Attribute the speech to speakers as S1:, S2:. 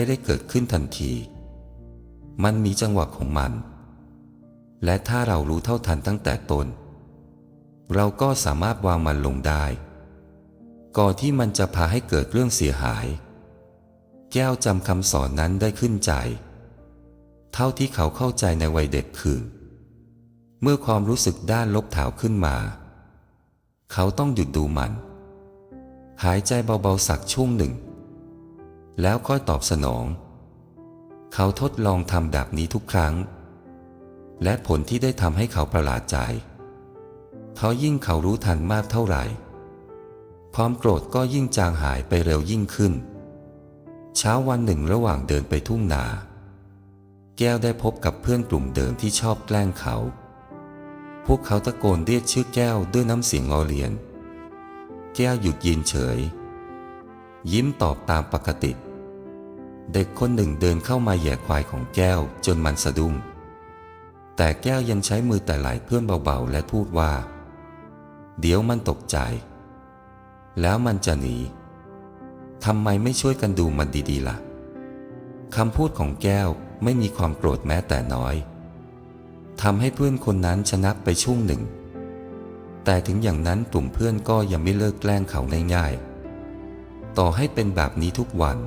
S1: ไม่ได้เกิดขึ้นทันที มันมีจังหวะของมัน และถ้าเรารู้เท่าทันตั้งแต่ต้น เราก็สามารถวางมันลงได้ ก่อนที่มันจะพาให้เกิดเรื่องเสียหาย แก้วจำคำสอนนั้นได้ขึ้นใจ เท่าที่เขาเข้าใจในวัยเด็กคือ เมื่อความรู้สึกด้านลบถาวขึ้นมา เขาต้องหยุดดูมัน หายใจเบาๆสักช่วงหนึ่ง แล้วค่อยตอบสนอง เขาทดลองทำแบบนี้ทุกครั้ง และผลที่ได้ทำให้เขาประหลาดใจ เขายิ่งเขารู้ทันมากเท่าไหร่ ความโกรธก็ยิ่งจางหายไปเร็วยิ่งขึ้น เช้าวันหนึ่งระหว่างเดินไปทุ่งนา แก้วได้พบกับเพื่อนกลุ่มเดิมที่ชอบแกล้งเขาพวกเขาตะโกนเรียกชื่อแก้วด้วยน้ำเสียงงอเลียน แก้วหยุดยืนเฉย ยิ้มตอบตามปกติ เด็กคนหนึ่งเดินเข้ามาแย่ควายของแก้วจนมันสะดุ้งแต่แก้วยังใช้มือแต่ไหล่เพื่อนเบาๆ และพูดว่า เดี๋ยวมันตกใจ แล้วมันจะหนีทำไมไม่ช่วยกันดูมันดีๆล่ะคำพูดของแก้วไม่มีความโกรธแม้แต่น้อยทำให้เพื่อนคนนั้นชนะไปช่วงหนึ่ง แต่ถึงอย่างนั้นกลุ่มเพื่อนก็ยังไม่เลิกแกล้งเขาง่ายๆ ต่อให้เป็นแบบนี้ทุกวัน